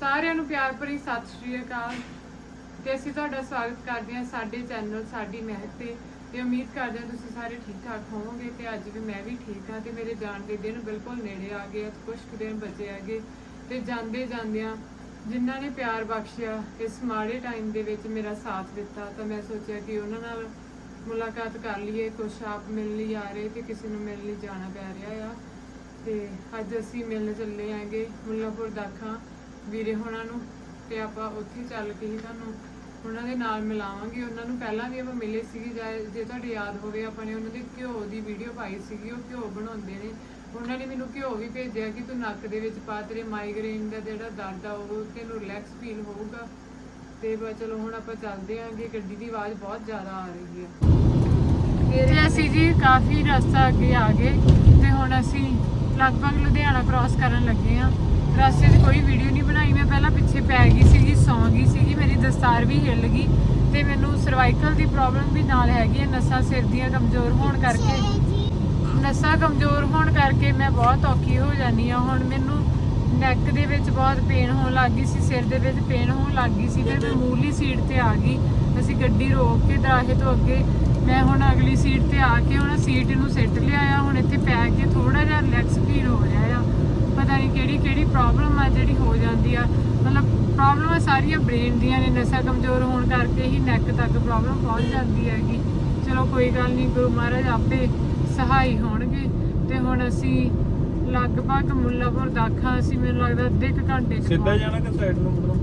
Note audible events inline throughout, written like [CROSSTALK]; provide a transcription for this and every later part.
ਸਾਰਿਆਂ ਨੂੰ ਪਿਆਰ ਭਰੀ ਸਤਿ ਸ਼੍ਰੀ ਅਕਾਲ। ਤੇ ਅਸੀਂ ਤੁਹਾਡਾ ਸਵਾਗਤ ਕਰਦੇ ਹਾਂ ਸਾਡੇ ਚੈਨਲ ਸਾਡੀ ਮਹਿਕ ਤੇ। ਤੇ ਉਮੀਦ ਕਰਦੇ ਹਾਂ ਤੁਸੀਂ ਸਾਰੇ ਠੀਕ ਠਾਕ ਹੋਵੋਗੇ ਤੇ ਅੱਜ ਵੀ ਮੈਂ ਵੀ ਠੀਕ ਹਾਂ ਤੇ ਮੇਰੇ ਜਾਣ ਦੇ ਦਿਨ ਬਿਲਕੁਲ ਨੇੜੇ ਆ ਗਏ ਆ ਤੇ ਕੁਝ ਕੁ ਦਿਨ ਬਚੇ ਹੈਗੇ ਤੇ ਜਾਂਦੇ ਜਾਂਦਿਆਂ ਜਿਨ੍ਹਾਂ ਨੇ ਪਿਆਰ ਬਖਸ਼ਿਆ, ਇਸ ਮਾੜੇ ਟਾਈਮ ਦੇ ਵਿੱਚ ਮੇਰਾ ਸਾਥ ਦਿੱਤਾ, ਤਾਂ ਮੈਂ ਸੋਚਿਆ ਕਿ ਉਹਨਾਂ ਨਾਲ ਮੁਲਾਕਾਤ ਕਰ ਲਈਏ, ਕੁਛ ਆਪ ਮਿਲਣ ਲਈ ਆ ਰਹੇ ਤੇ ਕਿਸੇ ਨੂੰ ਮਿਲਣ ਲਈ ਜਾਣਾ ਪੈ ਰਿਹਾ ਆ। ਤੇ ਅੱਜ ਅਸੀਂ ਮਿਲਣ ਚੱਲੇ ਆਂਗੇ ਮੁੱਲਾਪੁਰ ਦਾਖਾਂ। ਵੀਰੇ ਹੋਣਾ ਨੂੰ ਤੇ ਆਪਾਂ ਉੱਥੇ ਚੱਲ ਕੇ ਹੀ ਤੁਹਾਨੂੰ ਉਹਨਾਂ ਦੇ ਨਾਲ ਮਿਲਾਵਾਂਗੇ। ਉਹਨਾਂ ਨੂੰ ਪਹਿਲਾਂ ਵੀ ਆਪਾਂ ਮਿਲੇ ਸੀਗੇ, ਜਾਂ- ਜੇ ਤੁਹਾਡੇ ਯਾਦ ਹੋਵੇ ਆਪਾਂ ਨੇ ਉਹਨਾਂ ਦੇ ਘਿਓ ਦੀ ਵੀਡੀਓ ਪਾਈ ਸੀਗੀ, ਉਹ ਘਿਓ ਬਣਾਉਂਦੇ ਨੇ। ਉਹਨਾਂ ਨੇ ਮੈਨੂੰ ਘਿਓ ਵੀ ਭੇਜਿਆ ਕਿ ਤੂੰ ਨੱਕ ਦੇ ਵਿੱਚ ਪਾ, ਤੇਰੇ ਮਾਈਗ੍ਰੇਨ ਦਾ ਜਿਹੜਾ ਦਰਦ ਆ ਉਹ ਤੈਨੂੰ ਰਿਲੈਕਸ ਫੀਲ ਹੋਊਗਾ। ਤੇ ਬਸ ਚਲੋ ਹੁਣ ਆਪਾਂ ਚੱਲਦੇ ਆਂਗੇ, ਗੱਡੀ ਦੀ ਆਵਾਜ਼ ਬਹੁਤ ਜ਼ਿਆਦਾ ਆ ਰਹੀ ਹੈ ਤੇ ਅਸੀਂ ਜੀ ਕਾਫੀ ਰਸਤਾ ਅੱਗੇ ਆ ਗਏ ਤੇ ਹੁਣ ਅਸੀਂ ਲਗਭਗ ਲੁਧਿਆਣਾ ਕ੍ਰਾਸ ਕਰਨ ਲੱਗੇ ਆ। ਰਸਤੇ 'ਚ ਕੋਈ ਵੀਡੀਓ ਨਹੀਂ ਪਹਿਲਾਂ ਪਿੱਛੇ ਪੈ ਗਈ ਸੀਗੀ, ਸੌਂ ਗਈ ਸੀਗੀ, ਮੇਰੀ ਦਸਤਾਰ ਵੀ ਹਿੱਲ ਗਈ ਤੇ ਮੈਨੂੰ ਸਰਵਾਈਕਲ ਦੀ ਪ੍ਰੋਬਲਮ ਵੀ ਨਾਲ ਹੈਗੀ ਹੈ ਨਸਾਂ ਸਿਰ ਦੀਆਂ ਕਮਜ਼ੋਰ ਹੋਣ ਕਰਕੇ। ਨਸਾਂ ਕਮਜ਼ੋਰ ਹੋਣ ਕਰਕੇ ਮੈਂ ਬਹੁਤ ਔਖੀ ਹੋ ਜਾਂਦੀ ਆ। ਹੁਣ ਮੈਨੂੰ ਨੈਕ ਦੇ ਵਿੱਚ ਬਹੁਤ ਪੇਨ ਹੋਣ ਲੱਗ ਗਈ ਸੀ, ਸਿਰ ਦੇ ਵਿੱਚ ਪੇਨ ਹੋਣ ਲੱਗ ਗਈ ਸੀ ਤੇ ਮੈਂ ਮੂਲੀ ਸੀਟ ਤੇ ਆ ਗਈ। ਅਸੀਂ ਗੱਡੀ ਰੋਕ ਕੇ ਦਰਾਹੇ ਤੋਂ ਅੱਗੇ ਮੈਂ ਹੁਣ ਅਗਲੀ ਸੀਟ ਤੇ ਆ ਕੇ ਹੁਣ ਸੀਟ ਨੂੰ ਸਿੱਟ ਲਿਆ ਆ, ਹੁਣ ਇੱਥੇ ਪੈ ਕੇ ਥੋੜਾ ਜਿਹਾ ਰਿਲੈਕਸ ਫੀਲ ਹੋ ਰਿਹਾ ਆ। ਪਤਾ ਨਹੀਂ ਕਿਹੜੀ ਕਿਹੜੀ ਪ੍ਰੋਬਲਮ ਆ ਜਿਹੜੀ ਹੋ ਜਾਂਦੀ ਆ। ਮਤਲਬ ਪ੍ਰੋਬਲਮਾਂ ਸਾਰੀਆਂ ਬ੍ਰੇਨ ਦੀਆਂ ਨੇ ਨਸਾਂ ਕਮਜ਼ੋਰ ਹੋਣ ਕਰਕੇ ਹੀ ਨੈਕ ਤੱਕ ਪ੍ਰੋਬਲਮ ਪਹੁੰਚ ਜਾਂਦੀ ਹੈਗੀ। ਚਲੋ ਕੋਈ ਗੱਲ ਨਹੀਂ ਗੁਰੂ ਮਹਾਰਾਜ ਆਪੇ ਸਹਾਈ ਹੋਣਗੇ। ਤੇ ਹੁਣ ਅਸੀਂ ਲਗਭਗ ਮੁੱਲਾਪੁਰ ਦਾਖਾ ਅਸੀਂ ਮੈਨੂੰ ਲੱਗਦਾ ਅੱਧੇ ਕੁ ਘੰਟੇ ਚ ਸਿੱਧਾ ਜਾਣਾ ਕਿ ਸਾਈਡ ਨੂੰ ਮੁੜਨਾ?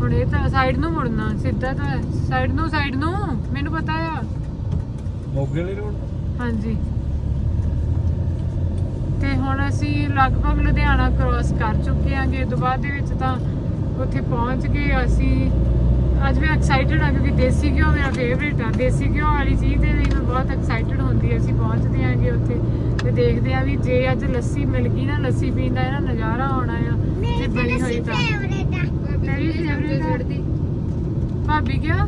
ਹੁਣ ਇਹ ਤਾਂ ਸਾਈਡ ਨੂੰ ਮੁੜਨਾ ਸਿੱਧਾ ਤਾਂ ਸਾਈਡ ਨੂੰ ਸਾਈਡ ਨੂੰ ਮੈਨੂੰ ਪਤਾ ਆ। ਮੋਗੇ ਵਾਲੀ ਰੋਡ ਹਾਂਜੀ। ਤੇ ਹੁਣ ਅਸੀਂ ਲਗਭਗ ਲੁਧਿਆਣਾ ਕ੍ਰਾਸ ਕਰ ਚੁੱਕੇ ਆਂਗੇ ਬਾਅਦ ਦੇ ਵਿੱਚ ਤਾਂ ਉੱਥੇ ਪਹੁੰਚ ਗਏ। ਅਸੀਂ ਅੱਜ ਮੈਂ ਐਕਸਾਈਟਡ ਹਾਂ ਕਿਉਂਕਿ ਦੇਸੀ ਘਿਓ ਮੇਰਾ ਫੇਵਰੇਟ ਆ। ਦੇਸੀ ਘਿਓ ਵਾਲੀ ਚੀਜ਼ ਦੇ ਲਈ ਮੈਂ ਬਹੁਤ ਐਕਸਾਈਟਡ ਹੁੰਦੀ ਹਾਂ। ਅਸੀਂ ਪਹੁੰਚਦੇ ਆਂਗੇ ਉੱਥੇ ਤੇ ਦੇਖਦੇ ਆਂ ਵੀ ਜੇ ਅੱਜ ਲੱਸੀ ਮਿਲ ਗਈ ਨਾ ਲੱਸੀ ਪੀਣ ਦਾ ਇਹਦਾ ਨਜ਼ਾਰਾ ਆਉਣਾ ਆ। ਜੇ ਬਣੀ ਹੋਈ ਤਾਂ। ਤੇਰੀ ਫੇਵਰੇਟ ਦੀ ਭਾਬੀ ਕਿਹਾ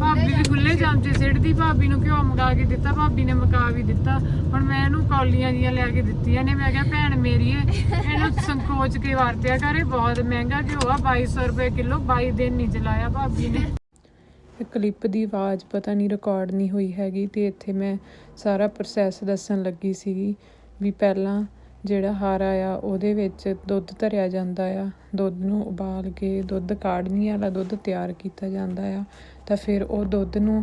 ਭਾਬੀ ਵੀ ਖੁੱਲੇ ਚਮਚੇ ਸਿੱਟਦੀ, ਭਾਬੀ ਨੂੰ ਘਿਓ ਮੰਗਾ ਕੇ ਦਿੱਤਾ, ਭਾਬੀ ਨੇ ਮਕਾ ਵੀ ਦਿੱਤਾ। ਹੁਣ ਮੈਂ ਇਹਨੂੰ ਕੌਲੀਆਂ ਜੀਆਂ ਲਿਆ ਕੇ ਦਿੱਤੀਆਂ ਨੇ, ਮੈਂ ਕਿਹਾ, ਭੈਣ ਮੇਰੀ ਏ, ਇਹਨੂੰ ਸੰਕੋਚ ਕੇ ਵਰਤਿਆ ਕਰੇ ਬਹੁਤ ਮਹਿੰਗਾ ਘਿਓ ਆ 2200 ਰੁਪਏ ਕਿਲੋ 22 ਦਿਨ ਨਹੀਂ ਚਲਾਇਆ ਭਾਬੀ ਨੇ। ਕਲਿੱਪ ਦੀ ਆਵਾਜ਼ ਪਤਾ ਨਹੀਂ ਰਿਕਾਰਡ ਨਹੀਂ ਹੋਈ ਹੈਗੀ ਤੇ ਇੱਥੇ ਮੈਂ ਸਾਰਾ ਪ੍ਰੋਸੈਸ ਦੱਸਣ ਲੱਗੀ ਸੀਗੀ ਵੀ ਪਹਿਲਾਂ ਜਿਹੜਾ ਹਾਰਾ ਆ ਉਹਦੇ ਵਿੱਚ ਦੁੱਧ ਧਰਿਆ ਜਾਂਦਾ ਆ। ਦੁੱਧ ਨੂੰ ਉਬਾਲ ਕੇ ਦੁੱਧ ਕਾੜਨੀ ਵਾਲਾ ਦੁੱਧ ਤਿਆਰ ਕੀਤਾ ਜਾਂਦਾ ਆ। ਤਾਂ ਫਿਰ ਉਹ ਦੁੱਧ ਨੂੰ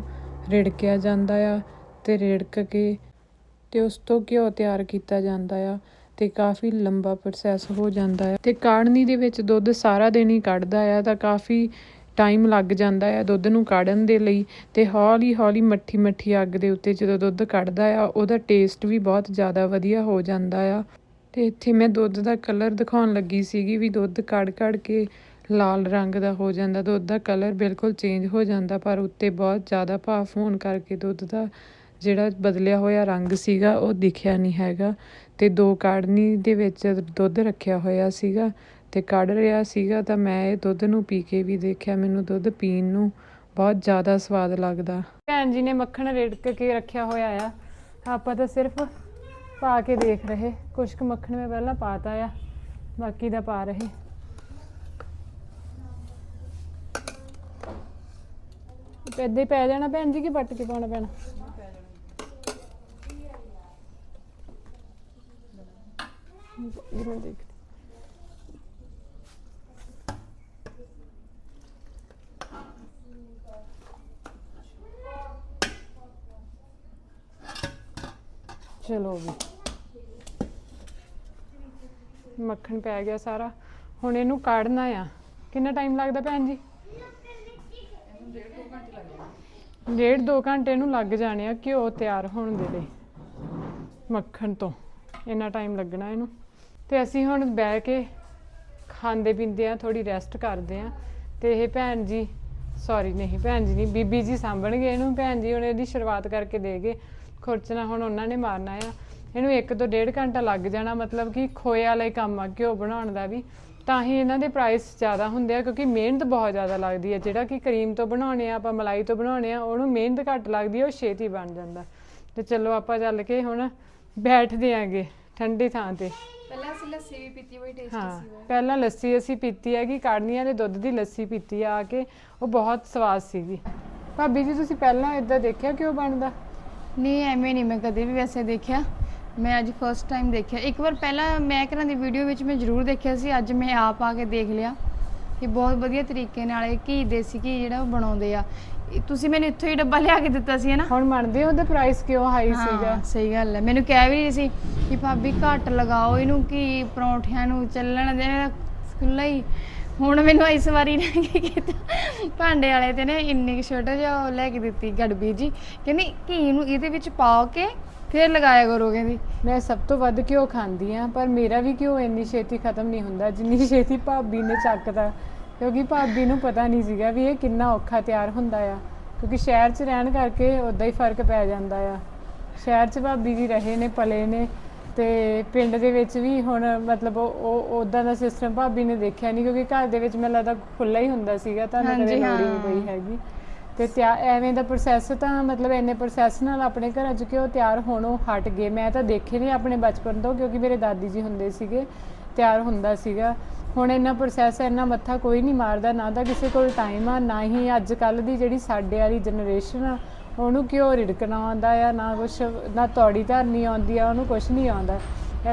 ਰਿੜਕਿਆ ਜਾਂਦਾ ਆ ਅਤੇ ਰਿੜਕ ਕੇ ਅਤੇ ਉਸ ਤੋਂ ਘਿਓ ਤਿਆਰ ਕੀਤਾ ਜਾਂਦਾ ਆ ਅਤੇ ਕਾਫੀ ਲੰਬਾ ਪ੍ਰੋਸੈਸ ਹੋ ਜਾਂਦਾ ਆ। ਅਤੇ ਕਾੜਨੀ ਦੇ ਵਿੱਚ ਦੁੱਧ ਸਾਰਾ ਦਿਨ ਹੀ ਕੱਢਦਾ ਆ ਤਾਂ ਕਾਫੀ ਟਾਈਮ ਲੱਗ ਜਾਂਦਾ ਆ ਦੁੱਧ ਨੂੰ ਕਾੜਨ ਦੇ ਲਈ ਤੇ ਹੌਲੀ ਹੌਲੀ ਮੱਠੀ ਮੱਠੀ ਅੱਗ ਦੇ ਉੱਤੇ ਜਦੋਂ ਦੁੱਧ ਕੱਢਦਾ ਆ ਉਹਦਾ ਟੇਸਟ ਵੀ ਬਹੁਤ ਜ਼ਿਆਦਾ ਵਧੀਆ ਹੋ ਜਾਂਦਾ ਆ। ਤੇ ਇੱਥੇ ਮੈਂ ਦੁੱਧ ਦਾ ਕਲਰ ਦਿਖਾਉਣ ਲੱਗੀ ਸੀਗੀ ਵੀ ਦੁੱਧ ਕੜ ਕੜ ਕੇ ਲਾਲ ਰੰਗ ਦਾ ਹੋ ਜਾਂਦਾ, ਦੁੱਧ ਦਾ ਕਲਰ ਬਿਲਕੁਲ ਚੇਂਜ ਹੋ ਜਾਂਦਾ, ਪਰ ਉੱਤੇ ਬਹੁਤ ਜ਼ਿਆਦਾ ਭਾਫ ਹੋਣ ਕਰਕੇ ਦੁੱਧ ਦਾ ਜਿਹੜਾ ਬਦਲਿਆ ਹੋਇਆ ਰੰਗ ਸੀਗਾ, ਉਹ ਦਿਖਿਆ ਨਹੀਂ ਹੈਗਾ। ਤੇ ਦੋ ਕਾੜਨੀ ਦੇ ਵਿੱਚ ਦੁੱਧ ਰੱਖਿਆ ਹੋਇਆ ਸੀਗਾ ਤੇ ਕੱਢ ਰਿਹਾ ਸੀਗਾ ਤਾਂ ਮੈਂ ਇਹ ਦੁੱਧ ਨੂੰ ਪੀ ਕੇ ਵੀ ਦੇਖਿਆ, ਮੈਨੂੰ ਦੁੱਧ ਪੀਣ ਨੂੰ ਬਹੁਤ ਜ਼ਿਆਦਾ ਸਵਾਦ ਲੱਗਦਾ। ਭੈਣ ਜੀ ਨੇ ਮੱਖਣ ਰਿੜਕ ਕੇ ਰੱਖਿਆ ਹੋਇਆ ਆ। ਆਪਾਂ ਤਾਂ ਸਿਰਫ ਪਾ ਕੇ ਦੇਖ ਰਹੇ ਕੁਛ ਕੁ ਮੱਖਣ ਮੈਂ ਪਹਿਲਾਂ ਪਾਤਾ ਆ, ਬਾਕੀ ਦਾ ਪਾ ਰਹੇ। ਪੈਦੇ ਪੈ ਜਾਣਾ ਭੈਣ ਜੀ, ਕਿ ਵੱਟ ਕੇ ਪਾਉਣਾ ਪੈਣਾ? ਇਹ ਮੈਂ ਚਲੋ ਵੀ ਮੱਖਣ ਪੈ ਗਿਆ ਸਾਰਾ। ਹੁਣ ਇਹਨੂੰ ਕਾੜਨਾ ਆ। ਕਿੰਨਾ ਟਾਈਮ ਲੱਗਦਾ ਭੈਣ ਜੀ? ਡੇਢ ਦੋ ਘੰਟੇ ਨੂੰ ਲੱਗ ਜਾਣੇ ਆ ਘਿਓ ਤਿਆਰ ਹੋਣ ਦੇ ਲਈ, ਮੱਖਣ ਤੋਂ। ਇੰਨਾ ਟਾਈਮ ਲੱਗਣਾ ਇਹਨੂੰ। ਤੇ ਅਸੀਂ ਹੁਣ ਬਹਿ ਕੇ ਖਾਂਦੇ ਪੀਂਦੇ ਆ ਥੋੜੀ ਰੈਸਟ ਕਰਦੇ ਆ। ਤੇ ਇਹ ਭੈਣ ਜੀ ਸੌਰੀ ਨਹੀਂ, ਭੈਣ ਜੀ ਨਹੀਂ, ਬੀਬੀ ਜੀ ਸਾਂਭਣਗੇ ਇਹਨੂੰ। ਭੈਣ ਜੀ ਹੁਣ ਇਹਦੀ ਸ਼ੁਰੂਆਤ ਕਰਕੇ ਦੇਗੇ ਖੁਰਚਣਾ ਹੁਣ ਉਹਨਾਂ ਨੇ ਮਾਰਨਾ ਆ। ਇਹਨੂੰ 1 ਤੋਂ 1.5 ਘੰਟਾ ਲੱਗ ਜਾਣਾ, ਮਤਲਬ ਕਿ ਖੋਏ ਵਾਲਾ ਹੀ ਕੰਮ ਆ ਘਿਓ ਬਣਾਉਣ ਦਾ ਵੀ। ਤਾਂ ਹੀ ਇਹਨਾਂ ਦੇ ਪ੍ਰਾਈਸ ਜ਼ਿਆਦਾ ਹੁੰਦੇ ਆ ਕਿਉਂਕਿ ਮਿਹਨਤ ਬਹੁਤ ਜ਼ਿਆਦਾ ਲੱਗਦੀ ਹੈ। ਜਿਹੜਾ ਕਿ ਕਰੀਮ ਤੋਂ ਬਣਾਉਣੇ ਆ ਆਪਾਂ ਮਲਾਈ ਤੋਂ ਬਣਾਉਣੇ ਆ ਉਹਨੂੰ ਮਿਹਨਤ ਘੱਟ ਲੱਗਦੀ ਹੈ ਉਹ ਛੇਤੀ ਬਣ ਜਾਂਦਾ। ਤੇ ਚਲੋ ਆਪਾਂ ਚੱਲ ਕੇ ਹੁਣ ਬੈਠਦੇ ਆਂਗੇ ਠੰਡੀ ਥਾਂ ਤੇ। ਪਹਿਲਾਂ ਅਸੀਂ ਲੱਸੀ ਵੀ ਪੀਤੀ ਬੜੀ ਟੇਸਟੀ ਹਾਂ ਸੀ ਪਹਿਲਾਂ ਲੱਸੀ ਅਸੀਂ ਪੀਤੀ ਹੈਗੀ ਕਾੜਨੀਆਂ ਦੇ ਦੁੱਧ ਦੀ ਲੱਸੀ ਪੀਤੀ ਆ ਕੇ ਉਹ ਬਹੁਤ ਸਵਾਦ ਸੀਗੀ। ਭਾਬੀ ਜੀ ਤੁਸੀਂ ਪਹਿਲਾਂ ਇਦਾਂ ਦੇਖਿਆ ਕਿਉਂ ਬਣਦਾ? ਨਹੀਂ ਐਵੇਂ ਨਹੀਂ ਮੈਂ ਕਦੇ ਵੀ ਵੈਸੇ ਦੇਖਿਆ। ਮੈਂ ਅੱਜ ਫਰਸਟ ਟਾਈਮ ਦੇਖਿਆ। ਇੱਕ ਵਾਰ ਪਹਿਲਾਂ ਮੈਂ ਕਰਾਂ ਦੀ ਵੀਡੀਓ ਵਿੱਚ ਮੈਂ ਜ਼ਰੂਰ ਦੇਖਿਆ ਸੀ ਅੱਜ ਮੈਂ ਆਪ ਆ ਕੇ ਦੇਖ ਲਿਆ ਕਿ ਬਹੁਤ ਵਧੀਆ ਤਰੀਕੇ ਨਾਲ ਇਹ ਘੀ ਦੇਸੀ ਘੀ ਜਿਹੜਾ ਉਹ ਬਣਾਉਂਦੇ ਆ। ਇਹ ਤੁਸੀਂ ਮੈਨੂੰ ਇੱਥੋਂ ਹੀ ਡੱਬਾ ਲਿਆ ਕੇ ਦਿੱਤਾ ਸੀ ਹੈ ਨਾ? ਹੁਣ ਮੰਨਦੇ ਹੋ ਉਹਦਾ ਪ੍ਰਾਈਸ ਕਿਉਂ ਹਾਈ ਸੀਗਾ? ਹਾਂ ਸਹੀ ਗੱਲ ਹੈ। ਮੈਨੂੰ ਕਹਿ ਵੀ ਨਹੀਂ ਸੀ ਕਿ ਭਾਬੀ ਘੱਟ ਲਗਾਓ ਇਹਨੂੰ ਕਿ ਪਰੌਂਠਿਆਂ ਨੂੰ ਚੱਲਣ ਦੇ ਖੁੱਲਾ ਹੀ। ਹੁਣ ਮੈਨੂੰ ਇਸ ਵਾਰੀ ਨੇ ਕੀ ਕੀਤਾ। ਭਾਂਡੇ ਵਾਲੇ ਤੇ ਨੇ ਇੰਨੀ ਕੁ ਛੋਟਾ ਜਿਹਾ ਉਹ ਲੈ ਕੇ ਦਿੱਤੀ ਗੜਬੀ ਜੀ। ਕਹਿੰਦੀ ਘੀ ਨੂੰ ਇਹਦੇ ਵਿੱਚ ਪਾ ਕੇ ਫਿਰ ਲਗਾਇਆ ਕਰੋ ਕਹਿੰਦੀ ਮੈਂ ਸਭ ਤੋਂ ਵੱਧ ਘਿਓ ਖਾਂਦੀ ਆ ਪਰ ਮੇਰਾ ਵੀ ਘਿਓ ਇੰਨੀ ਛੇਤੀ ਖਤਮ ਨਹੀਂ ਹੁੰਦਾ ਜਿੰਨੀ [LAUGHS] ਛੇਤੀ ਭਾਬੀ ਨੇ ਚੱਕਦਾ ਕਿਉਂਕਿ ਭਾਬੀ ਨੂੰ ਪਤਾ ਨਹੀਂ ਸੀਗਾ ਵੀ ਇਹ ਕਿੰਨਾ ਔਖਾ ਤਿਆਰ ਹੁੰਦਾ ਆ ਕਿਉਂਕਿ ਸ਼ਹਿਰ 'ਚ ਰਹਿਣ ਕਰਕੇ ਉਦਾਂ ਹੀ ਫ਼ਰਕ ਪੈ ਜਾਂਦਾ ਆ। ਸ਼ਹਿਰ 'ਚ ਭਾਬੀ ਜੀ ਰਹੇ ਨੇ ਪਲੇ ਨੇ ਤੇ ਪਿੰਡ ਦੇ ਵਿੱਚ ਵੀ ਹੁਣ ਮਤਲਬ ਉਹ ਉਦਾਂ ਦਾ ਸਿਸਟਮ ਭਾਬੀ ਨੇ ਦੇਖਿਆ ਨਹੀਂ ਕਿਉਂਕਿ ਘਰ ਦੇ ਵਿੱਚ ਮੈਨੂੰ ਲੱਗਦਾ ਖੁੱਲਾ ਹੀ ਹੁੰਦਾ ਸੀਗਾ ਤੁਹਾਨੂੰ ਕਦੇ ਲੋੜ ਨਹੀਂ। ਪਈ ਹੈਗੀ। ਤੇ ਤਿਆ, ਐਵੇਂ ਦਾ ਪ੍ਰੋਸੈਸ ਤਾਂ ਮਤਲਬ ਇੰਨੇ ਪ੍ਰੋਸੈਸ ਨਾਲ ਆਪਣੇ ਘਰਾਂ 'ਚ ਕਿਉਂ ਤਿਆਰ ਹੋਣੋਂ ਹਟ ਗਏ? ਮੈਂ ਤਾਂ ਦੇਖੇ ਨਹੀਂ ਆਪਣੇ ਬਚਪਨ ਤੋਂ, ਕਿਉਂਕਿ ਮੇਰੇ ਦਾਦੀ ਜੀ ਹੁੰਦੇ ਸੀਗੇ, ਤਿਆਰ ਹੁੰਦਾ ਸੀਗਾ। ਹੁਣ ਇੰਨਾ ਪ੍ਰੋਸੈਸ ਇੰਨਾ ਮੱਥਾ ਕੋਈ ਨਹੀਂ ਮਾਰਦਾ, ਨਾ ਤਾਂ ਕਿਸੇ ਕੋਲ ਟਾਈਮ ਆ, ਨਾ ਹੀ ਅੱਜ ਕੱਲ ਦੀ ਜਿਹੜੀ ਸਾਡੇ ਵਾਲੀ ਜਨਰੇਸ਼ਨ ਆ, ਉਹਨੂੰ ਕਿਉਂ ਰਿੜਕਣਾ ਆਉਂਦਾ ਆ? ਨਾ ਕੁਛ, ਨਾ ਤੌੜੀ ਧਰਨੀ ਆਉਂਦੀ ਆ, ਉਹਨੂੰ ਕੁਛ ਨਹੀਂ ਆਉਂਦਾ।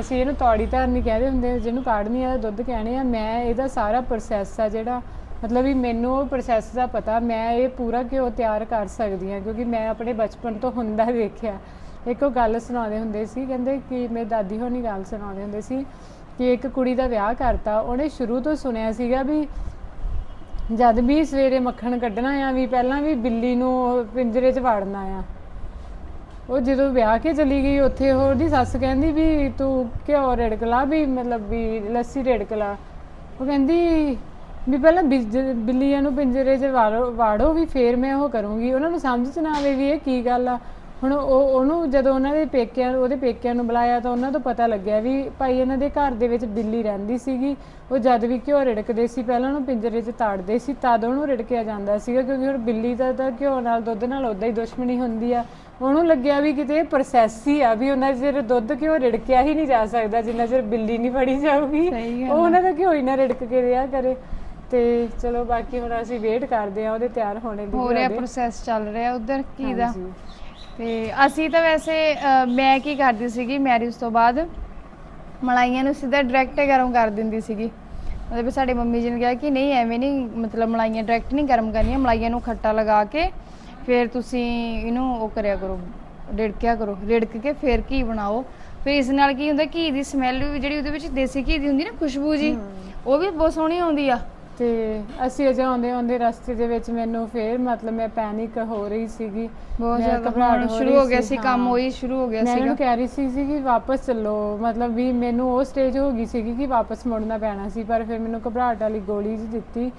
ਅਸੀਂ ਇਹਨੂੰ ਤੌੜੀ ਧਰਨੀ ਕਹਿੰਦੇ ਹੁੰਦੇ ਜਿਹਨੂੰ ਕਾੜਨੀ ਆ ਦੁੱਧ ਕਹਿੰਦੇ ਆ, ਮੈਂ ਇਹਦਾ ਸਾਰਾ ਪ੍ਰੋਸੈਸ ਆ ਜਿਹੜਾ ਮਤਲਬ ਵੀ ਮੈਨੂੰ ਉਹ ਪ੍ਰੋਸੈਸ ਦਾ ਪਤਾ, ਮੈਂ ਇਹ ਪੂਰਾ ਘਿਓ ਤਿਆਰ ਕਰ ਸਕਦੀ ਹਾਂ? ਕਿਉਂਕਿ ਮੈਂ ਆਪਣੇ ਬਚਪਨ ਤੋਂ ਹੁੰਦਾ ਵੇਖਿਆ। ਇੱਕ ਉਹ ਗੱਲ ਸੁਣਾਉਂਦੇ ਹੁੰਦੇ ਸੀ, ਕਹਿੰਦੇ ਕਿ ਮੇਰੇ ਦਾਦੀ ਹੋਣੀ ਗੱਲ ਸੁਣਾਉਂਦੇ ਹੁੰਦੇ ਸੀ ਕਿ ਇੱਕ ਕੁੜੀ ਦਾ ਵਿਆਹ ਕਰਤਾ, ਉਹਨੇ ਸ਼ੁਰੂ ਤੋਂ ਸੁਣਿਆ ਸੀਗਾ ਵੀ ਜਦ ਵੀ ਸਵੇਰੇ ਮੱਖਣ ਕੱਢਣਾ ਆ, ਵੀ ਪਹਿਲਾਂ ਵੀ ਬਿੱਲੀ ਨੂੰ ਪਿੰਜਰੇ 'ਚ ਵਾੜਨਾ ਆ। ਉਹ ਜਦੋਂ ਵਿਆਹ ਕੇ ਚਲੀ ਗਈ, ਉੱਥੇ ਉਹ ਉਹਦੀ ਸੱਸ ਕਹਿੰਦੀ ਵੀ ਤੂੰ ਘਿਓ ਰਿੜਕ ਲਾ ਵੀ, ਮਤਲਬ ਵੀ ਲੱਸੀ ਰਿੜਕ ਲਾ ਉਹ ਕਹਿੰਦੀ ਵੀ ਪਹਿਲਾਂ ਬਿਜ- ਬਿੱਲੀਆਂ ਨੂੰ ਪਿੰਜਰੇ 'ਚ ਵਾੜੋ ਵਾੜੋ ਵੀ ਫੇਰ ਮੈਂ ਉਹ ਕਰੂੰਗੀ। ਉਹਨਾਂ ਨੂੰ ਸਮਝ 'ਚ ਨਾ ਆਵੇ ਵੀ ਇਹ ਕੀ ਗੱਲ ਆ। ਹੁਣ ਉਹ ਉਹਨੂੰ ਜਦੋਂ ਉਹਨਾਂ ਦੇ ਪੇਕਿਆਂ ਉਹਦੇ ਪੇਕਿਆਂ ਨੂੰ ਬੁਲਾਇਆ ਤਾਂ ਉਹਨਾਂ ਤੋਂ ਪਤਾ ਲੱਗਿਆ ਵੀ ਭਾਈ ਇਹਨਾਂ ਦੇ ਘਰ ਦੇ ਵਿੱਚ ਬਿੱਲੀ ਰਹਿੰਦੀ ਸੀਗੀ। ਉਹ ਜਦ ਵੀ ਘਿਓ ਰਿੜਕਦੇ ਸੀ ਪਹਿਲਾਂ ਉਹਨੂੰ ਪਿੰਜਰੇ 'ਚ ਤਾੜਦੇ ਸੀ ਤਦ ਉਹਨੂੰ ਰਿੜਕਿਆ ਜਾਂਦਾ ਸੀਗਾ ਕਿਉਂਕਿ ਹੁਣ ਬਿੱਲੀ ਦਾ ਤਾਂ ਘਿਓ ਨਾਲ ਦੁੱਧ ਨਾਲ ਉਦਾਂ ਹੀ ਦੁਸ਼ਮਣੀ ਹੁੰਦੀ ਆ। ਉਹਨੂੰ ਲੱਗਿਆ ਵੀ ਕਿਤੇ ਇਹ ਪ੍ਰੋਸੈਸ ਹੀ ਆ ਵੀ ਉਹਨਾਂ ਚਿਰ ਦੁੱਧ ਘਿਓ ਰਿੜਕਿਆ ਹੀ ਨਹੀਂ ਜਾ ਸਕਦਾ ਜਿੰਨਾ ਚਿਰ ਬਿੱਲੀ ਨਹੀਂ ਫੜੀ ਜਾਊਗੀ। ਸਹੀ ਗੱਲ ਉਹ ਉਹਨਾਂ ਦਾ ਘਿਓ ਹੀ ਨਾ ਰਿੜਕ ਕੇ ਰਿਹਾ ਕਰੇ। ਤੇ ਚਲੋ ਬਾਕੀ ਹੁਣ ਅਸੀਂ ਵੇਟ ਕਰਦੇ ਆ ਉਹਦੇ ਤਿਆਰ ਹੋਣੇ ਦੀ ਹੋ ਰਿਹਾ। ਪ੍ਰੋਸੈਸ ਚੱਲ ਰਿਹਾ ਉਧਰ ਕੀ ਦਾ? ਹਾਂਜੀ। ਤੇ ਅਸੀਂ ਤਾਂ ਵੈਸੇ ਮੈਂ ਕੀ ਕਰਦੀ ਸੀਗੀ ਮੈਰਿਜ ਤੋਂ ਬਾਅਦ ਮਲਾਈਆਂ ਨੂੰ ਸਿੱਧਾ ਡਾਇਰੈਕਟ ਗਰਮ ਕਰ ਦਿੰਦੀ ਸੀਗੀ। ਮਤਲਬ ਵੀ ਸਾਡੇ ਮੰਮੀ ਜੀ ਨੇ ਕਿਹਾ ਕਿ ਨਹੀਂ ਐਵੇਂ ਨਹੀਂ ਮਤਲਬ ਮਲਾਈਆਂ ਡਾਇਰੈਕਟ ਨਹੀਂ ਗਰਮ ਕਰਨੀਆਂ ਮਲਾਈਆਂ ਨੂੰ ਖੱਟਾ ਲਗਾ ਕੇ ਫਿਰ ਤੁਸੀਂ ਇਹਨੂੰ ਉਹ ਕਰਿਆ ਕਰੋ ਰਿੜਕਿਆ ਕਰੋ ਰਿੜਕ ਕੇ ਫਿਰ ਘੀ ਬਣਾਓ। ਫਿਰ ਇਸ ਨਾਲ ਕੀ ਹੁੰਦਾ ਘੀ ਦੀ ਸਮੈਲ ਵੀ ਜਿਹੜੀ ਉਹਦੇ ਵਿੱਚ ਦੇਸੀ ਘੀ ਦੀ ਹੁੰਦੀ ਨਾ ਖੁਸ਼ਬੂ ਜੀ ਉਹ ਵੀ ਬਹੁਤ ਸੋਹਣੀ ਆਉਂਦੀ ਆ। ਤੇ ਅਸੀਂ ਅਜੇ ਆਉਂਦੇ ਆਉਂਦੇ ਰਸਤੇ ਦੇ ਵਿੱਚ ਮੈਨੂੰ ਫੇਰ ਮਤਲਬ ਮੈਂ ਪੈਨਿਕ ਹੋ ਰਹੀ ਸੀਗੀ। ਬਹੁਤ ਮੈਂ ਜ਼ਿਆਦਾ ਘਬਰਾਹਟ ਹੋ ਸ਼ੁਰੂ ਰਹੀ ਹੋ ਗਿਆ ਸੀ ਕੰਮ ਹਾਂ। ਉਹੀ ਸ਼ੁਰੂ ਹੋ ਗਿਆ ਮੈਂ ਸੀਗਾ। ਕਹਿ ਰਹੀ ਸੀ ਸੀ ਕਿ ਵਾਪਸ ਚੱਲੋ। ਮਤਲਬ ਵੀ ਮੈਨੂੰ ਉਹ ਸਟੇਜ ਹੋ ਗਈ ਸੀਗੀ ਕਿ ਵਾਪਸ ਮੁੜਨਾ ਪੈਣਾ ਸੀ ਪਰ ਫਿਰ ਮੈਨੂੰ ਘਬਰਾਹਟ ਵਾਲੀ ਗੋਲੀ ਜੀ ਦਿੱਤੀ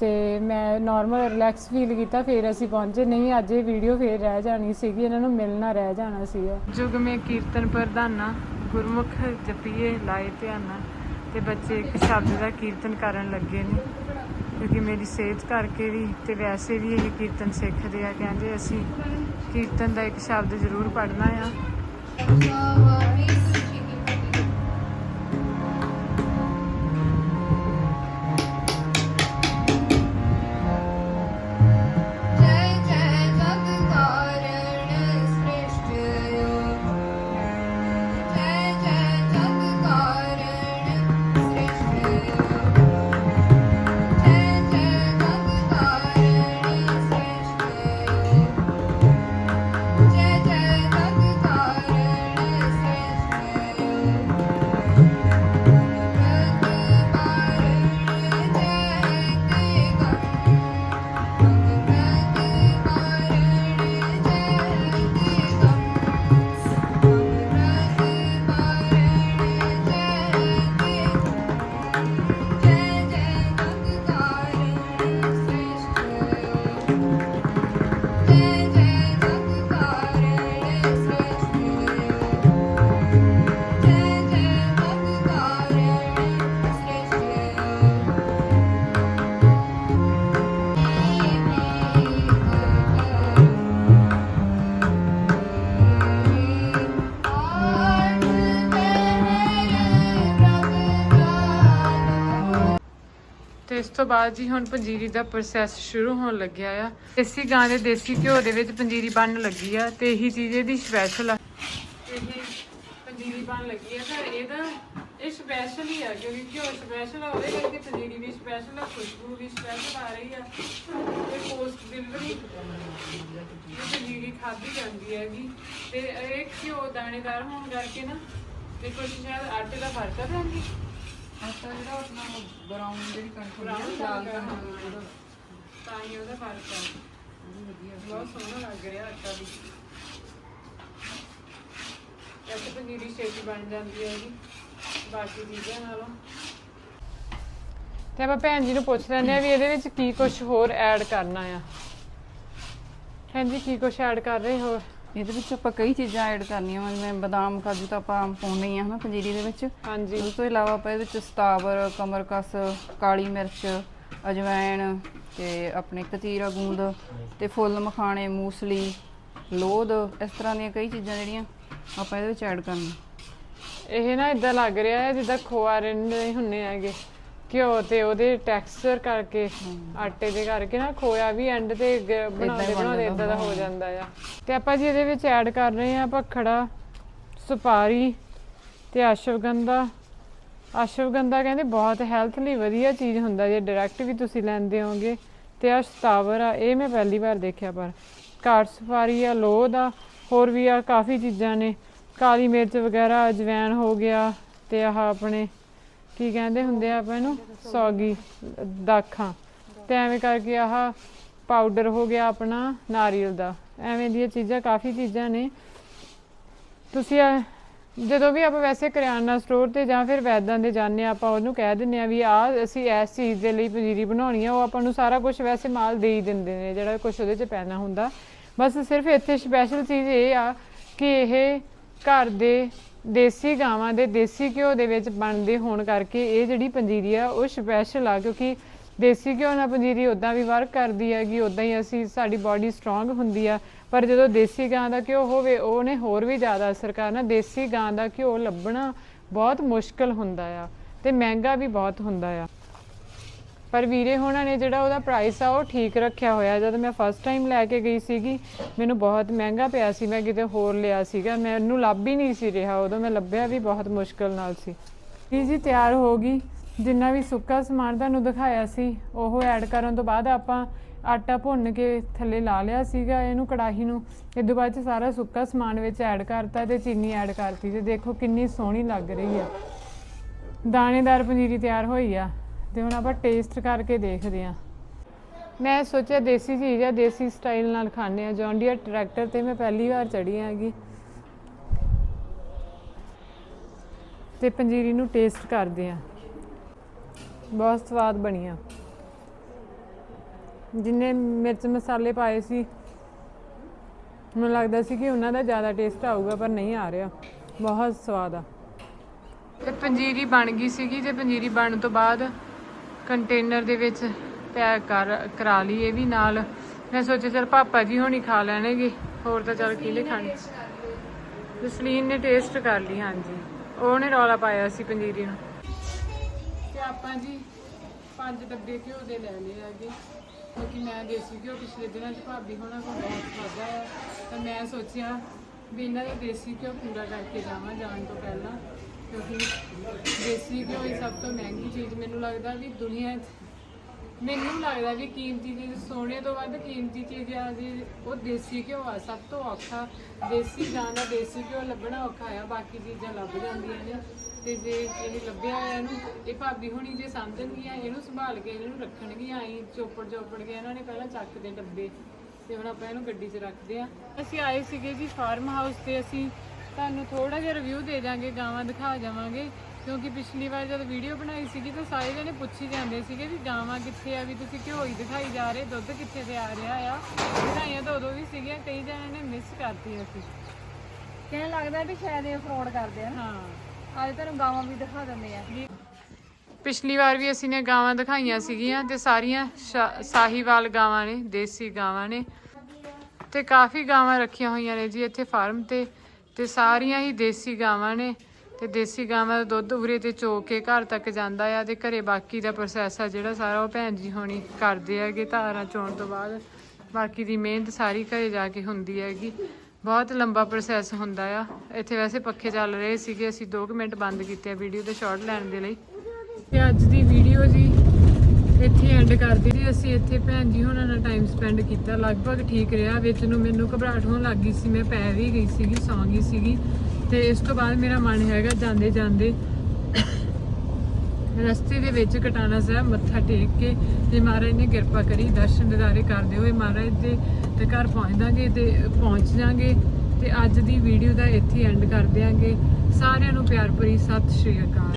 ਤੇ ਮੈਂ ਨਾਰਮਲ ਰਿਲੈਕਸ ਫੀਲ ਕੀਤਾ ਫਿਰ ਅਸੀਂ ਪਹੁੰਚੇ। ਨਹੀਂ ਅੱਜ ਇਹ ਵੀਡੀਓ ਫੇਰ ਰਹਿ ਜਾਣੀ ਸੀਗੀ ਇਹਨਾਂ ਨੂੰ ਮਿਲਣਾ ਰਹਿ ਜਾਣਾ ਸੀਗਾ। ਜੁਗ ਮੇ ਕੀਰਤਨ ਪ੍ਰਧਾਨਾ ਗੁਰਮੁਖ ਜਪੀਏ ਲਾਏ ਧਿਆਨਾ। ਤੇ ਬੱਚੇ ਇੱਕ ਸ਼ਬਦ ਦਾ ਕੀਰਤਨ ਕਰਨ ਲੱਗੇ ਨੇ। ਕਿਉਂਕਿ ਮੇਰੀ ਸਿਹਤ ਕਰਕੇ ਵੀ ਤੇ ਵੈਸੇ ਵੀ ਇਹ ਕੀਰਤਨ ਸਿੱਖਦੇ ਆ, ਕਹਿੰਦੇ ਅਸੀਂ ਕੀਰਤਨ ਦਾ ਇੱਕ ਸ਼ਬਦ ਜ਼ਰੂਰ ਪੜ੍ਹਨਾ ਆ। ਤੋਂ ਬਾਅਦ ਜੀ ਹੁਣ ਪੰਜੀਰੀ ਦਾ ਪ੍ਰੋਸੈਸ ਸ਼ੁਰੂ ਹੋਣ ਲੱਗਿਆ ਆ। ਦੇਸੀ ਗਾਂ ਦੇ ਦੇਸੀ ਘਿਓ ਦੇ ਵਿੱਚ ਪੰਜੀਰੀ ਬਣਨ ਲੱਗੀ ਆ ਤੇ ਇਹੀ ਚੀਜ਼ ਇਹਦੀ ਸਪੈਸ਼ਲ ਆ। ਇਹ ਪੰਜੀਰੀ ਬਣ ਲੱਗੀ ਆ ਤਾਂ ਇਹਦਾ ਇਹ ਸਪੈਸ਼ਲ ਹੀ ਆ ਕਿਉਂਕਿ ਘਿਓ ਸਪੈਸ਼ਲ ਆ, ਉਹਦੇ ਕਰਕੇ ਪੰਜੀਰੀ ਵੀ ਸਪੈਸ਼ਲ ਆ, ਖੁਸ਼ਬੂ ਵੀ ਸਪੈਸ਼ਲ ਆ ਰਹੀ ਆ। ਇਹ ਪੋਸਟ ਡਿਲੀਵਰੀ ਪੰਜੀਰੀ ਖਾਧੀ ਜਾਂਦੀ ਹੈਗੀ। ਤੇ ਇਹ ਘਿਓ ਦਾਣੇਦਾਰ ਹੋਣ ਕਰਕੇ ਨਾ ਤੇ ਸ਼ਾਇਦ ਆਟੇ ਦਾ ਫ਼ਰਕ ਆ ਪੈਂਦੀ ਆਟਾ ਜਿਹੜਾ ਆਪਣਾ ਬਰਾਊਨ ਜਿਹੜੀ ਕਣਕ ਹੁੰਦੀ Brown ਹੈ ਲਾਲ ਕਣਕ ਕਣਕ ਉਹਦਾ। ਤਾਂ ਹੀ ਉਹਦਾ ਫ਼ਰਕ ਆ। ਬਹੁਤ ਸੋਹਣਾ ਲੱਗ ਰਿਹਾ ਆਟਾ ਵੀ। ਐਸੇ ਪਨੀਰੀ ਛੇਤੀ ਬਣ ਜਾਂਦੀ ਹੈ ਉਹਦੀ ਬਾਕੀ ਚੀਜ਼ਾਂ ਨਾਲੋਂ। ਤੇ ਆਪਾਂ ਭੈਣ ਜੀ ਨੂੰ ਪੁੱਛ ਲੈਂਦੇ ਆ ਵੀ ਇਹਦੇ ਵਿੱਚ ਕੀ ਕੁਝ ਹੋਰ ਐਡ ਕਰਨਾ ਆ। ਭੈਣ ਜੀ ਕੀ ਕੁਝ ਐਡ ਕਰ ਰਹੇ ਹੋ? ਇਹਦੇ ਵਿੱਚ ਆਪਾਂ ਕਈ ਚੀਜ਼ਾਂ ਐਡ ਕਰਨੀਆਂ ਵਾ ਜਿਵੇਂ ਬਦਾਮ ਕਾਜੂ ਤਾਂ ਆਪਾਂ ਪਾਉਣੇ ਹੀ ਆ ਹਨਾ ਪੰਜੀਰੀ ਦੇ ਵਿੱਚ। ਹਾਂਜੀ। ਉਸ ਤੋਂ ਇਲਾਵਾ ਆਪਾਂ ਇਹਦੇ ਵਿੱਚ ਸਤਾਵਰ ਕਮਰਕਸ ਕਾਲੀ ਮਿਰਚ ਅਜਵਾਇਣ ਤੇ ਆਪਣੇ ਕਤੀਰਾ ਗੂੰਦ ਤੇ ਫੁੱਲ ਮਖਾਣੇ ਮੂਸਲੀ ਲੋਧ ਇਸ ਤਰ੍ਹਾਂ ਦੀਆਂ ਕਈ ਚੀਜ਼ਾਂ ਜਿਹੜੀਆਂ ਆਪਾਂ ਇਹਦੇ ਵਿੱਚ ਐਡ ਕਰਨੀਆਂ। ਇਹ ਨਾ ਇਦਾਂ ਲੱਗ ਰਿਹਾ ਹੈ ਜਿੱਦਾਂ ਖੋਆ ਰਿੰਨੇ ਹੁੰਨੇ ਹੈਗੇ। ਘਿਓ ਤੇ ਉਹਦੇ ਟੈਕਸਚਰ ਕਰਕੇ ਆਟੇ ਦੇ ਕਰਕੇ ਨਾ ਖੋਇਆ ਵੀ ਐਂਡ ਤੇ ਗ- ਬਣਾਉਂਦੇ ਬਣਾਉਂਦੇ ਇਦਾਂ ਦਾ ਹੋ ਜਾਂਦਾ ਆ। ਤੇ ਆਪਾਂ ਜੀ ਇਹਦੇ ਵਿੱਚ ਐਡ ਕਰ ਰਹੇ ਆ ਭਖੜਾ ਸੁਪਾਰੀ ਤੇ ਅਸ਼ਵਗੰਧਾ। ਅਸ਼ਵਗੰਧਾ ਕਹਿੰਦੇ ਬਹੁਤ ਹੈਲਥ ਲਈ ਵਧੀਆ ਚੀਜ਼ ਹੁੰਦਾ ਜੇ ਡਾਇਰੈਕਟ ਵੀ ਤੁਸੀਂ ਲੈਂਦੇ ਹੋਗੇ ਤੇ ਆ ਸਤਾਵਰ ਆ ਇਹ ਮੈਂ ਪਹਿਲੀ ਵਾਰ ਦੇਖਿਆ ਪਰ ਕਾਟ ਸੁਪਾਰੀ ਆ ਲੋਹ ਦਾ ਹੋਰ ਵੀ ਆ ਕਾਫੀ ਚੀਜ਼ਾਂ ਨੇ। ਕਾਲੀ ਮਿਰਚ ਵਗੈਰਾ ਅਜਵੈਨ ਹੋ ਗਿਆ ਤੇ ਆਹ ਆਪਣੇ ਕੀ ਕਹਿੰਦੇ ਹੁੰਦੇ ਆ ਆਪਾਂ ਇਹਨੂੰ? ਸੌਗੀ ਦਾਖਾਂ। ਤੇ ਐਵੇਂ ਕਰਕੇ ਆਹ ਪਾਊਡਰ ਹੋ ਗਿਆ ਆਪਣਾ ਨਾਰੀਅਲ ਦਾ। ਐਵੇਂ ਦੀਆਂ ਚੀਜ਼ਾਂ ਕਾਫੀ ਚੀਜ਼ਾਂ ਨੇ। ਤੁਸੀਂ ਜਦੋਂ ਵੀ ਆਪਾਂ ਵੈਸੇ ਕਰਿਆਨਾ ਸਟੋਰ ਤੇ ਜਾਂ ਫਿਰ ਵੈਦਾਂ ਦੇ ਜਾਂਦੇ ਹਾਂ, ਆਪਾਂ ਉਹਨੂੰ ਕਹਿ ਦਿੰਦੇ ਆ ਵੀ ਆ ਅਸੀਂ ਇਸ ਚੀਜ਼ ਦੇ ਲਈ ਪੰਜੀਰੀ ਬਣਾਉਣੀ ਆ ਉਹ ਆਪਾਂ ਨੂੰ ਸਾਰਾ ਕੁਝ ਵੈਸੇ ਮਾਲ ਦੇ ਹੀ ਦਿੰਦੇ ਨੇ ਜਿਹੜਾ ਕੁਝ ਉਹਦੇ ਚ ਪੈਣਾ ਹੁੰਦਾ। ਬਸ ਸਿਰਫ ਇੱਥੇ ਸਪੈਸ਼ਲ ਚੀਜ਼ ਇਹ ਆ ਕਿ ਇਹ ਘਰ ਦੇ ਦੇਸੀ ਗਾਵਾਂ ਦੇ ਦੇਸੀ ਘਿਓ ਦੇ ਵਿੱਚ ਬਣਦੇ ਹੋਣ ਕਰਕੇ ਇਹ ਜਿਹੜੀ ਪੰਜੀਰੀ ਆ, ਉਹ ਸਪੈਸ਼ਲ ਆ ਕਿਉਂਕਿ ਦੇਸੀ ਘਿਓ ਨਾਲ ਪੰਜੀਰੀ ਉਦਾਂ ਵੀ ਵਰਕ ਕਰਦੀ ਹੈਗੀ ਉਦਾਂ ਹੀ ਅਸੀਂ, ਸਾਡੀ ਬਾਡੀ ਸਟਰੋਂਗ ਹੁੰਦੀ ਆ। ਪਰ ਜਦੋਂ ਦੇਸੀ ਗਾਂ ਦਾ ਘਿਓ ਹੋਵੇ, ਉਹਨੇ ਹੋਰ ਵੀ ਜ਼ਿਆਦਾ ਅਸਰ ਕਰਨਾ। ਦੇਸੀ ਗਾਂ ਦਾ ਘਿਓ ਲੱਭਣਾ ਬਹੁਤ ਮੁਸ਼ਕਲ ਹੁੰਦਾ ਆ ਤੇ ਮਹਿੰਗਾ ਵੀ ਬਹੁਤ ਹੁੰਦਾ ਆ। ਪਰ ਵੀਰੇ ਹੋਣਾ ਨੇ ਜਿਹੜਾ ਉਹਦਾ ਪ੍ਰਾਈਸ ਆ, ਉਹ ਠੀਕ ਰੱਖਿਆ ਹੋਇਆ। ਜਦ ਮੈਂ ਫਸਟ ਟਾਈਮ ਲੈ ਕੇ ਗਈ ਸੀਗੀ, ਮੈਨੂੰ ਬਹੁਤ ਮਹਿੰਗਾ ਪਿਆ ਸੀ। ਮੈਂ ਕਿਤੇ ਹੋਰ ਲਿਆ ਸੀਗਾ। ਮੈਨੂੰ ਲੱਭ ਹੀ ਨਹੀਂ ਸੀ ਰਿਹਾ। ਉਦੋਂ ਮੈਂ ਲੱਭਿਆ ਵੀ ਬਹੁਤ ਮੁਸ਼ਕਲ ਨਾਲ ਸੀ। ਜੀ ਜੀ, ਤਿਆਰ ਹੋ ਗਈ। ਜਿੰਨਾ ਵੀ ਸੁੱਕਾ ਸਮਾਨ ਤੁਹਾਨੂੰ ਦਿਖਾਇਆ ਸੀ, ਉਹ ਐਡ ਕਰਨ ਤੋਂ ਬਾਅਦ ਆਪਾਂ ਆਟਾ ਭੁੰਨ ਕੇ ਥੱਲੇ ਲਾ ਲਿਆ ਸੀਗਾ ਇਹਨੂੰ, ਕੜਾਹੀ ਨੂੰ। ਇਹ ਤੋਂ ਬਾਅਦ ਚ ਸਾਰਾ ਸੁੱਕਾ ਸਮਾਨ ਵਿੱਚ ਐਡ ਕਰਤਾ ਤੇ ਚੀਨੀ ਐਡ ਕਰਤੀ। ਤੇ ਦੇਖੋ ਕਿੰਨੀ ਸੋਹਣੀ ਲੱਗ ਰਹੀ ਆ। ਦਾਣੇਦਾਰ ਪਨੀਰੀ ਤਿਆਰ ਹੋਈ ਆ। ਤੇ ਹੁਣ ਆਪਾਂ ਟੇਸਟ ਕਰਕੇ ਦੇਖਦੇ ਆ ਮੈਂ ਸੋਚਿਆ ਦੇਸੀ ਚੀਜ਼ ਆ ਦੇਸੀ ਸਟਾਈਲ ਨਾਲ ਖਾਣੇ ਆ ਜੌਂਡੀਆ ਟਰੈਕਟਰ ਤੇ ਮੈਂ ਪਹਿਲੀ ਵਾਰ ਚੜੀ ਹੈਗੀ। ਤੇ ਪੰਜੀਰੀ ਨੂੰ ਟੇਸਟ ਕਰਦੇ ਆ ਬਹੁਤ ਸਵਾਦ ਬਣੀ ਆ। ਜਿੰਨੇ ਮਿਰਚ ਮਸਾਲੇ ਪਾਏ ਸੀ, ਮੈਨੂੰ ਲੱਗਦਾ ਸੀ ਕਿ ਉਹਨਾਂ ਦਾ ਜ਼ਿਆਦਾ ਟੇਸਟ ਆਊਗਾ, ਪਰ ਨਹੀਂ ਆ ਰਿਹਾ। ਬਹੁਤ ਸਵਾਦ ਆ। ਇਹ ਪੰਜੀਰੀ ਬਣ ਗਈ ਸੀਗੀ ਤੇ ਪੰਜੀਰੀ ਬਣਨ ਤੋਂ ਬਾਅਦ ਕੰਟੇਨਰ ਦੇ ਵਿੱਚ ਪੈਕ ਕਰ, ਕਰਾ ਲਈ ਇਹ ਵੀ ਨਾਲ। ਮੈਂ ਸੋਚਿਆ ਚਲ ਪਾਪਾ ਜੀ ਹੋਣੀ ਖਾ ਲੈਣਗੇ। ਹੋਰ ਤਾਂ ਚਲ ਕਿਹਨੇ ਖਾਣੀ ਜਸਲੀਨ ਨੇ ਟੇਸਟ ਕਰ ਲਈ, ਹਾਂਜੀ। ਉਹਨੇ ਰੌਲਾ ਪਾਇਆ ਸੀ ਪੰਜੀਰੀ ਨੂੰ। ਤੇ ਆਪਾਂ ਜੀ ਪੰਜ ਡੱਬੇ ਘਿਓ ਦੇ ਲੈ ਲਏ ਹੈਗੇ। ਕਿਉਂਕਿ ਮੈਂ ਦੇਸੀ ਘਿਓ ਪਿਛਲੇ ਦਿਨਾਂ 'ਚ ਭਾਬੀ ਹੋਣਾ ਕੋਲ ਬਹੁਤ ਖਾਦਾ ਆ। ਤਾਂ ਮੈਂ ਸੋਚਿਆ ਵੀ ਇਹਨਾਂ ਦਾ ਦੇਸੀ ਘਿਓ ਪੂਰਾ ਕਰਕੇ ਜਾਵਾਂ ਜਾਣ ਤੋਂ ਪਹਿਲਾਂ। ਕਿਉਂਕਿ ਦੇਸੀ ਘਿਓ ਹੀ ਸਭ ਤੋਂ ਮਹਿੰਗੀ ਚੀਜ਼ ਮੈਨੂੰ ਲੱਗਦਾ ਵੀ ਦੁਨੀਆ 'ਚ, ਮੈਨੂੰ ਲੱਗਦਾ ਵੀ ਕੀਮਤੀ ਚੀਜ਼, ਸੋਨੇ ਤੋਂ ਵੱਧ ਕੀਮਤੀ ਚੀਜ਼ ਆ ਜੀ ਉਹ ਦੇਸੀ ਘਿਓ ਆ, ਸਭ ਤੋਂ ਔਖਾ। ਦੇਸੀ ਗਾਂ ਦਾ ਦੇਸੀ ਘਿਓ ਲੱਭਣਾ ਔਖਾ ਆ, ਬਾਕੀ ਚੀਜ਼ਾਂ ਲੱਭ ਜਾਂਦੀਆਂ ਨੇ। ਤੇ ਜੇ ਇਹ ਲੱਭਿਆ ਹੋਇਆ ਇਹਨੂੰ, ਇਹ ਭਾਬੀ ਹੋਣੀ ਜੇ ਸਮਝਣਗੀਆਂ ਇਹਨੂੰ ਸੰਭਾਲ ਕੇ ਇਹਨੂੰ ਰੱਖਣਗੀਆਂ ਆਈ ਚੋਪੜ ਚੋਪੜ ਕੇ ਇਹਨਾਂ ਨੇ ਪਹਿਲਾਂ ਚੱਕ ਦੇ ਡੱਬੇ। ਤੇ ਹੁਣ ਆਪਾਂ ਇਹਨੂੰ ਗੱਡੀ 'ਚ ਰੱਖਦੇ ਆ। ਅਸੀਂ ਆਏ ਸੀਗੇ ਜੀ ਫਾਰਮ ਹਾਊਸ ਤੇ, ਅਸੀਂ ਤੁਹਾਨੂੰ ਥੋੜਾ ਜਿਹਾ ਰਿਵਿਊ ਦੇ ਜਾਾਂਗੇ ਗਾਵਾਂ ਦਿਖਾ ਜਾਵਾਂਗੇ ਕਿਉਂਕਿ ਪਿਛਲੀ ਵਾਰ ਜਦ ਵੀਡੀਓ ਬਣਾਈ ਸੀਗੀ ਤਾਂ ਸਾਰੇ ਜਣੇ ਪੁੱਛੀ ਜਾਂਦੇ ਸੀਗੇ ਵੀ ਗਾਵਾਂ ਕਿੱਥੇ ਆ ਵੀ ਤੁਸੀਂ ਘਿਓ ਹੀ ਦਿਖਾਈ ਜਾ ਰਹੇ ਦੁੱਧ ਕਿੱਥੇ ਤੇ ਆ ਰਿਹਾ ਆ। ਦਿਖਾਈਆਂ ਤਾਂ ਉਦੋਂ ਵੀ ਸੀਗੀਆਂ ਕਈ ਜਣਿਆਂ ਨੇ ਮਿਸ ਕਰਤੀ ਅਸੀਂ। ਕਹਿਣ ਲੱਗਦਾ ਵੀ ਸ਼ਾਇਦ ਇਹ ਫਰੋਡ ਕਰਦੇ ਆ ਹਾਂ। ਅੱਜ ਤੁਹਾਨੂੰ ਗਾਵਾਂ ਵੀ ਦਿਖਾ ਦਿੰਦੇ ਆ। ਪਿਛਲੀ ਵਾਰ ਵੀ ਅਸੀਂ ਨੇ ਗਾਵਾਂ ਦਿਖਾਈਆਂ ਸੀਗੀਆਂ ਤੇ ਸਾਰੀਆਂ ਸਾਹੀਵਾਲ ਗਾਵਾਂ ਨੇ ਦੇਸੀ ਗਾਵਾਂ ਨੇ। ਤੇ ਕਾਫੀ ਗਾਵਾਂ ਰੱਖੀਆਂ ਹੋਈਆਂ ਨੇ ਜੀ ਇੱਥੇ ਫਾਰਮ ਤੇ। ਤੇ ਸਾਰੀਆਂ ਹੀ ਦੇਸੀ ਗਾਵਾਂ ਨੇ ਤੇ ਦੇਸੀ ਗਾਵਾਂ ਦਾ ਦੁੱਧ ਉਰੇ ਤੇ ਚੋ ਕੇ ਘਰ ਤੱਕ ਜਾਂਦਾ ਆ ਤੇ ਘਰੇ ਬਾਕੀ ਦਾ ਪ੍ਰੋਸੈਸ ਆ ਜਿਹੜਾ ਸਾਰਾ ਉਹ ਭੈਣ ਜੀ ਹੋਣੀ ਕਰਦੇ ਹੈਗੇ ਧਾਰਾਂ ਚੋਣ ਤੋਂ ਬਾਅਦ। ਬਾਕੀ ਦੀ ਮਿਹਨਤ ਸਾਰੀ ਘਰੇ ਜਾ ਕੇ ਹੁੰਦੀ ਹੈਗੀ। ਬਹੁਤ ਲੰਬਾ ਪ੍ਰੋਸੈਸ ਹੁੰਦਾ ਆ। ਇੱਥੇ ਵੈਸੇ ਪੱਖੇ ਚੱਲ ਰਹੇ ਸੀਗੇ, ਅਸੀਂ 2 ਮਿੰਟ ਬੰਦ ਕੀਤੇ ਆ ਵੀਡੀਓ ਤੇ ਸ਼ਾਰਟ ਲੈਣ ਦੇ ਲਈ। ਤੇ ਅੱਜ ਦੀ ਵੀਡੀਓ ਜੀ ਇੱਥੇ ਐਂਡ ਕਰਦੇ ਜੀ ਅਸੀਂ ਇੱਥੇ ਭੈਣ ਜੀ ਹੁਣਾਂ ਨਾਲ ਟਾਈਮ ਸਪੈਂਡ ਕੀਤਾ। ਲਗਭਗ ਠੀਕ ਰਿਹਾ। ਵਿੱਚ ਨੂੰ ਮੈਨੂੰ ਘਬਰਾਹਟ ਹੋਣ ਲੱਗ ਗਈ ਸੀ। ਮੈਂ ਪੈ ਵੀ ਗਈ ਸੀਗੀ, ਸੌਂ ਗਈ ਸੀਗੀ। ਤੇ ਇਸ ਤੋਂ ਬਾਅਦ ਮੇਰਾ ਮਨ ਹੈਗਾ ਜਾਂਦੇ ਜਾਂਦੇ ਰਸਤੇ ਦੇ ਵਿੱਚ ਕਟਾਣਾ ਸਾਹਿਬ ਮੱਥਾ ਟੇਕ ਕੇ ਤੇ ਮਹਾਰਾਜ ਨੇ ਕਿਰਪਾ ਕਰੀ, ਦਰਸ਼ਨ ਦਿਦਾਰੇ ਕਰਦੇ ਹੋਏ ਮਹਾਰਾਜ ਦੇ ਤੇ ਘਰ ਪਹੁੰਚਦਾਂਗੇ ਤੇ ਪਹੁੰਚ ਜਾਾਂਗੇ ਤੇ ਅੱਜ ਦੀ ਵੀਡੀਓ ਦਾ ਇੱਥੇ ਐਂਡ ਕਰ ਦਿਆਂਗੇ। ਸਾਰਿਆਂ ਨੂੰ ਪਿਆਰ ਭਰੀ ਸਤਿ ਸ਼੍ਰੀ ਅਕਾਲ।